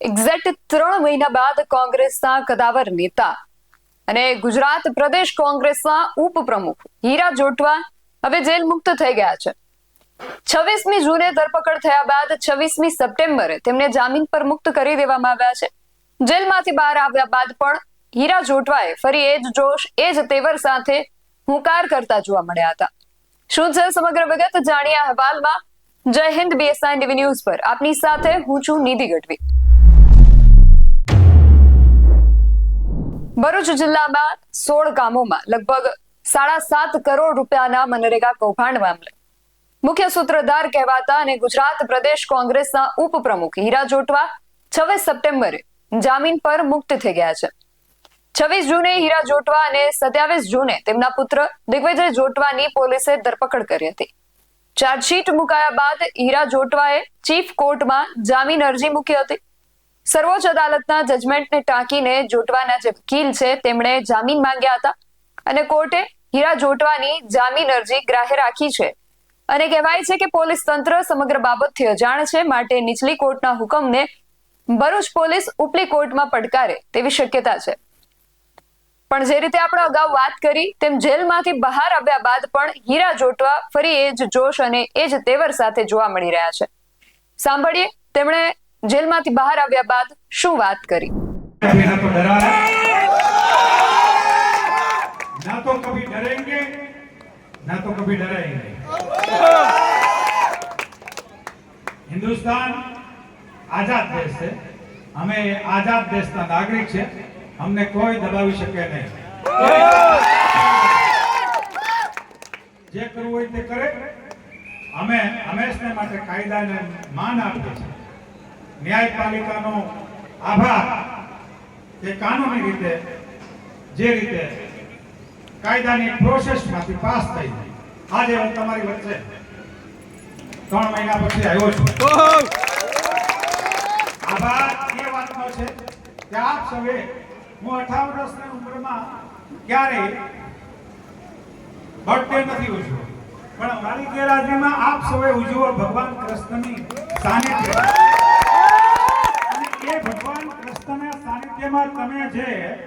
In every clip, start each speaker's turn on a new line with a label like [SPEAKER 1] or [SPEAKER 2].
[SPEAKER 1] Exact ત્રણ મહિના બાદ કોંગ્રેસના કદાવર નેતા અને ગુજરાત પ્રદેશ કોંગ્રેસના ઉપપ્રમુખ હીરા જોટવા હવે જેલ મુક્ત થઈ ગયા છે. છવ્વીસમી જૂને ધરપકડ થયા બાદ છવ્વીસમી સપ્ટેમ્બરે તેમને જામીન પર મુક્ત કરી દેવામાં આવ્યા છે. જેલમાંથી બહાર આવ્યા બાદ પણ હીરા જોટવાએ ફરી એ જ જોશ, એ જ તેવર સાથે હુંકાર કરતા જોવા મળ્યા હતા. શું છે સમગ્ર વિગત? જાણીએ આ અહેવાલમાં. જય હિન્દ બીએસઆઈ ટીવી ન્યૂઝ પર. આપની સાથે હું છું નિધિ ગઢવી. ભરૂચ જિલ્લામાં સોળ ગામોમાં લગભગ સાડા સાત કરોડ રૂપિયાના મનરેગા કૌભાંડ મામલે. મુખ્ય સૂત્રધાર કહેવાતા અને ગુજરાત પ્રદેશ કોંગ્રેસના ઉપપ્રમુખ હીરા જોટવા છવ્વીસ સપ્ટેમ્બરે જામીન પર મુક્ત થઈ ગયા છે. છવ્વીસ જૂને હીરા જોટવા અને સત્યાવીસ જૂને તેમના પુત્ર દિગ્વિજય જોટવાની પોલીસે ધરપકડ કરી હતી. ચાર્જશીટ મુકાયા બાદ હીરા જોટવાએ ચીફ કોર્ટમાં જામીન અરજી મૂકી હતી. સર્વોચ્ચ અદાલતના જજમેન્ટને ટાંકીને જોટવાના જે વકીલ છે, તેમણે જામીન માંગ્યા હતા અને કોર્ટે હીરા જોટવાની જામીન અરજી ગ્રાહ્ય રાખી છે. અને કહેવાય છે કે પોલીસ તંત્ર સમગ્ર બાબતથી અજાણ છે, માટે નીચલી કોર્ટના હુકમને ભરૂચ પોલીસ ઉપલી કોર્ટમાં પડકારે તેવી શક્યતા છે. પણ જે રીતે આપણે અગાઉ વાત કરી, તેમ જેલમાંથી બહાર આવ્યા બાદ પણ હીરા જોટવા ફરી એ જ જોશ અને એ જ તેવર સાથે જોવા મળી રહ્યા છે. સાંભળીએ, તેમણે જેલમાંથી બહાર આવ્યા બાદ શું વાત કરી?
[SPEAKER 2] હિન્દુસ્તાન આઝાદ દેશ છે. અમે આઝાદ દેશના નાગરિક છે. અમને કોઈ દબાવી શકે નહીં. જે કરવું હોય તે કરે. અમે હંમેશને માટે કાયદાને માન આપીએ છીએ. ન્યાયપાલિકાનો આભાર કે કાનૂની રીતે, જે રીતે કાયદાની પ્રોસેસમાંથી પાસ થઈ આજે હું તમારી વચ્ચે ત્રણ મહિના પછી આવ્યો છું. આભાર, એ વાતનો છે કે આપ સૌએ, હું અઠાવન વર્ષની ઉંમરમાં ક્યારેય બર્થડે નથી ઉજવ્યો. પણ મારી ગેરહાજરીમાં આપ સૌએ ઉજવો ભગવાન કૃષ્ણની સાનિધ્ય અને એ ભગવાન કૃષ્ણના સાનિધ્યમાં તમે જે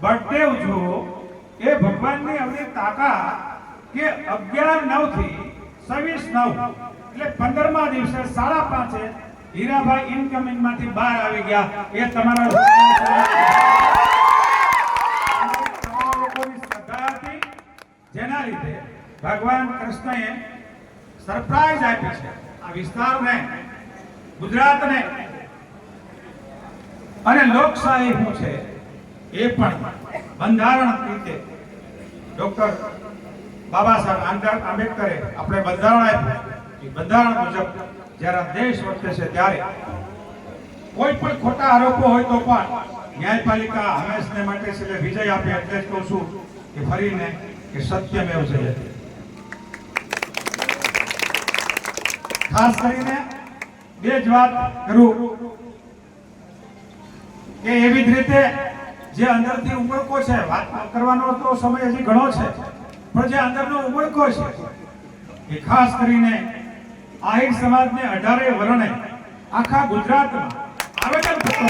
[SPEAKER 2] બર્થડે ઉજવો એ ભગવાનની અવની તાકાત કે અગિયાર નવથી છવ્વીસ નવ, એટલે પંદરમા દિવસે સાડા પાંચે હીરાભાઈ ઇનકમિંગમાંથી બહાર આવી ગયા. એ તમારા જેના લીધે ભગવાન કૃષ્ણએ સરપ્રાઈઝ આપી છે આ વિસ્તારને, ગુજરાતને. અને લોકશાહી શું છે, એ પણ બંધારણ રીતે ડોક્ટર બાબા સાહેબ આંબેડ- આંબેડકરે આપણે બંધારણ આપ્યું બંધારણ મુજબ જ્યારે દેશ વર્તે છે ત્યારે કોઈ પણ ખોટા આરોપો હોય તો પણ ન્યાયપાલિકા હંમેશને માટે છેલ્લે વિજય આપે એટલે જ કહું છું કે ફરીને કે સત્યમેવ છે ખાસ કરીને બે જ વાત કરું. કે એવી જ રીતે જે અંદરથી ઉમળકો છે, વાત કરવાનો તો સમય હજી ઘણો છે, પણ જે અંદરનો ઉમળકો છે, એ ખાસ કરીને આહિર સમાજને અઢારે વર્ણે આખા ગુજરાતમાં આવેદન પત્રો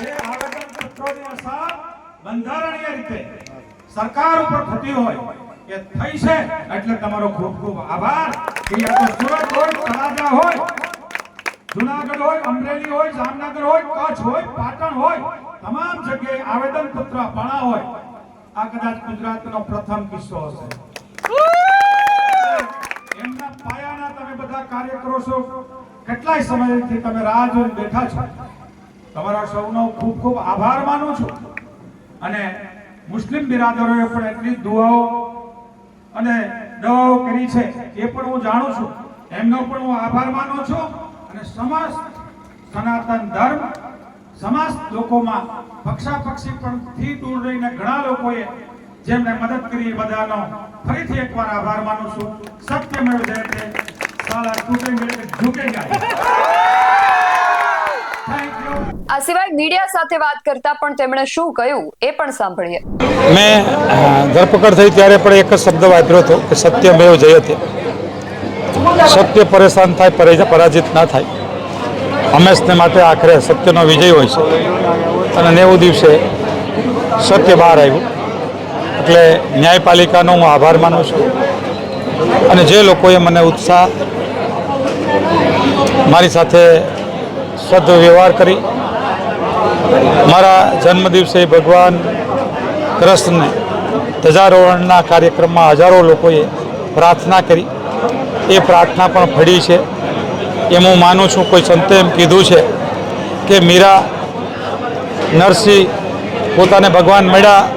[SPEAKER 2] જે બંધારણીય રીતે સરકાર ઉપર થતી હોય એ થઈ છે, એટલે તમારો ખૂબ ખૂબ આભાર. કે સુરત હોય તળાજા હોય જુનાગઢ હોય, અમરેલી હોય, જામનગર હોય, કચ્છ હોય, પાટણ હોય, તમામ જગ્યાએ આવેદન પત્ર અપાણા હોય. આ કદાચ ગુજરાતનો પ્રથમ કિસ્સો હશે. એમના પાયાના તમે બધા કાર્ય કરો છો. કેટલાય સમયથી તમે રાહ જોઈને બેઠા છો. તમારા સૌનો ખૂબ ખૂબ આભાર માનું છું. અને મુસ્લિમ બિરાદરોએ પણ એટલી દુઆઓ અને દવાઓ કરી છે, એ પણ હું જાણું છું. એમનો પણ હું આભાર માનું છું. અને સમસ્ત સનાતન ધર્મ સમસ્ત લોકોમાં પક્ષાપક્ષી પણ થી દૂર રહીને ઘણા લોકોએ જેમને મદદ કરી બધાનો ફરીથી એકવાર આભાર માનું છું. સત્યમેવ જયતે સાલા તૂટેંગે તો ઝુકેગા થેન્ક
[SPEAKER 1] આ સિવાય મીડિયા સાથે વાત કરતા પણ તેમણે શું કહ્યું એ પણ સાંભળીએ.
[SPEAKER 3] મેં ધરપકડ થઈ ત્યારે પણ એક જ શબ્દ વાપર્યો હતો કે સત્યમેવ જયતે. સત્ય પરેશાન થાય, પરે- પરાજિત ના થાય.
[SPEAKER 2] હંમેશને માટે આખરે સત્યનો વિજય હોય છે. અને નેવું દિવસે સત્ય બહાર આવ્યું. એટલે ન્યાયપાલિકાનો હું આભાર માનું છું. અને જે લોકોએ મને ઉત્સાહ મારી સાથે સદવ્યવહાર કરી, મારા જન્મદિવસે ભગવાન કૃષ્ણને ધજારોહણના કાર્યક્રમમાં હજારો લોકોએ પ્રાર્થના કરી. એ પ્રાર્થના પણ ફળી છે. એમ હું માનું છું, કોઈ સંતે એમ કીધું છે કે મીરા નરસિંહ પોતાને ભગવાન મળ્યા,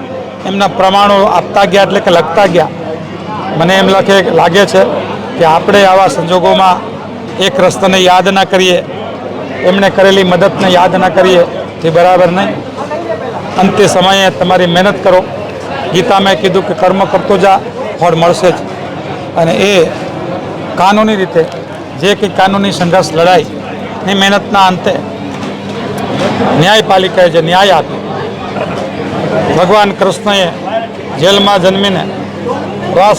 [SPEAKER 2] એમના પ્રમાણો આપતા ગયા એટલે કે લખતા ગયા. મને એમ લખે, લાગે છે કે આપણે આવા સંજોગોમાં એક રસ્તાને યાદ ના કરીએ એમણે કરેલી મદદને યાદ ના કરીએ, તે બરાબર નહીં. અંતે સમયે તમારી મહેનત કરો. ગીતા મેં કીધું કે કર્મ કરતો જા, ફળ મળશે જ. અને એ કાનૂની રીતે જે કંઈ કાનૂની સંઘર્ષ લડાઈની મહેનતના અંતે ન્યાયપાલિકાએ જે ન્યાય આપ્યો. ભગવાન કૃષ્ણએ જેલમાં જન્મીને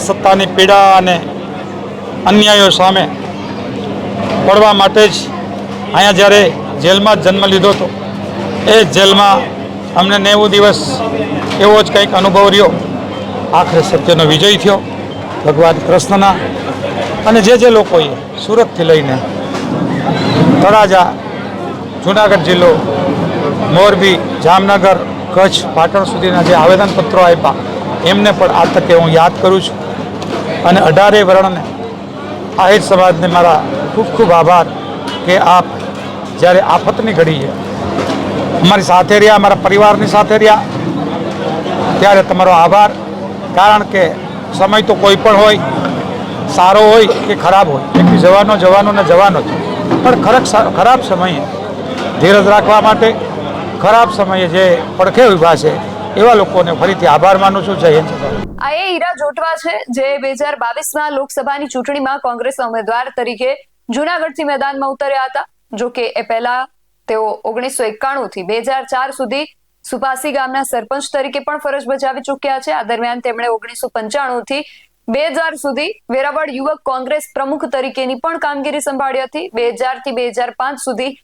[SPEAKER 2] સત્તાની પીડા અને અન્યાયો સામે પડવા માટે જ અહીંયા જ્યારે જેલમાં જન્મ લીધો હતો, એ જેલમાં અમને નેવું દિવસ એવો જ કંઈક અનુભવ રહ્યો. આખરે સત્યનો વિજય થયો. ભગવાન કૃષ્ણના અને જે જે લોકોએ સુરતથી લઈને તળાજા, જુનાગઢ જિલ્લો, મોરબી, જામનગર, કચ્છ, પાટણ સુધીના જે આવેદનપત્રો આપ્યા, એમને પણ આ તકે હું યાદ કરું છું. અને અઢારે વર્ણને આહિર સમાજને મારા ખૂબ ખૂબ આભાર કે આપ જ્યારે આફતની ઘડી છે, અમારી સાથે રહ્યા, અમારા પરિવારની સાથે રહ્યા, ત્યારે તમારો આભાર. કારણ કે સમય તો કોઈ પણ હોય સારો હોય કે ખરાબ હોય. એક જવાનો જવાનો ને જવાનો જ. પણ ખરેખ ખરાબ સમયે ધીરજ રાખવા માટે ખરાબ સમયે જે પડખે ઊભા છે, એવા લોકોને ફરીથી આભાર માનું છું. જય હિન્દ.
[SPEAKER 1] આ એ ઈરા જોટવા છે જે બે હજાર બાવીસમાં લોકસભાની ચૂંટણીમાં કોંગ્રેસના ઉમેદવાર તરીકે જુનાગઢથી મેદાનમાં ઉતર્યા હતા. જો કે એ પહેલા તેઓ ઓગણીસો એકાણું થી બે હજાર ચાર સુધી સુપાસી ગામના સરપંચ તરીકે પણ ફરજ બજાવી ચૂક્યા છે. આ દરમિયાન તેમણે ઓગણીસો પંચાણું થી બે હજાર સુધી વેરાવળ યુવક કોંગ્રેસ પ્રમુખ તરીકેની પણ કામગીરી સંભાળી હતી બે હજારથી બે હજાર પાંચ સુધી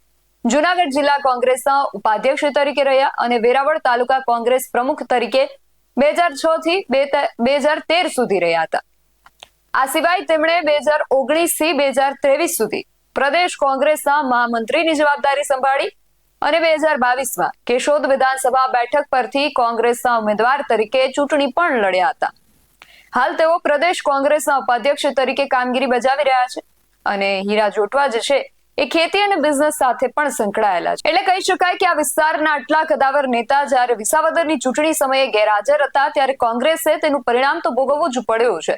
[SPEAKER 1] જુનાગઢ જિલ્લા કોંગ્રેસના ઉપાધ્યક્ષ તરીકે રહ્યા અને વેરાવળ તાલુકા કોંગ્રેસ પ્રમુખ તરીકે બે હજાર છ થી બે હજાર તેર સુધી રહ્યા હતા. આ સિવાય તેમણે બે હજાર ઓગણીસથી બે હજાર ત્રેવીસ સુધી પ્રદેશ કોંગ્રેસના મહામંત્રીની જવાબદારી સંભાળી અને બે હજાર બાવીસમાં કેશોદ વિધાનસભા બેઠક પરથી કોંગ્રેસના ઉમેદવાર તરીકે ચૂંટણી પણ લડ્યા હતા. હાલ તેઓ પ્રદેશ કોંગ્રેસના ઉપાધ્યક્ષ તરીકે કામગીરી બજાવી રહ્યા છે અને હીરા જોટવા જે છે એ ખેતી અને બિઝનેસ સાથે પણ સંકળાયેલા છે. એટલે કહી શકાય કે આ વિસ્તારના આટલા કદાવર નેતા જ્યારે વિસાવદરની ચૂંટણી સમયે ગેરહાજર હતા ત્યારે કોંગ્રેસે તેનું પરિણામ તો ભોગવવું જ પડ્યું છે.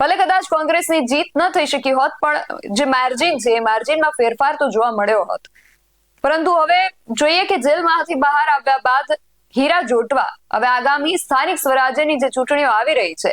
[SPEAKER 1] ભલે કદાચ કોંગ્રેસની જીત ન થઈ શકી હોત, પણ જે માર્જિન છે એ માર્જિનમાં ફેરફાર તો જોવા મળ્યો હોત. પરંતુ હવે જોઈએ કે જેલમાંથી બહાર આવ્યા બાદ હીરા જોટવા હવે આગામી સ્થાનિક સ્વરાજ્યની જે ચૂંટણીઓ આવી રહી છે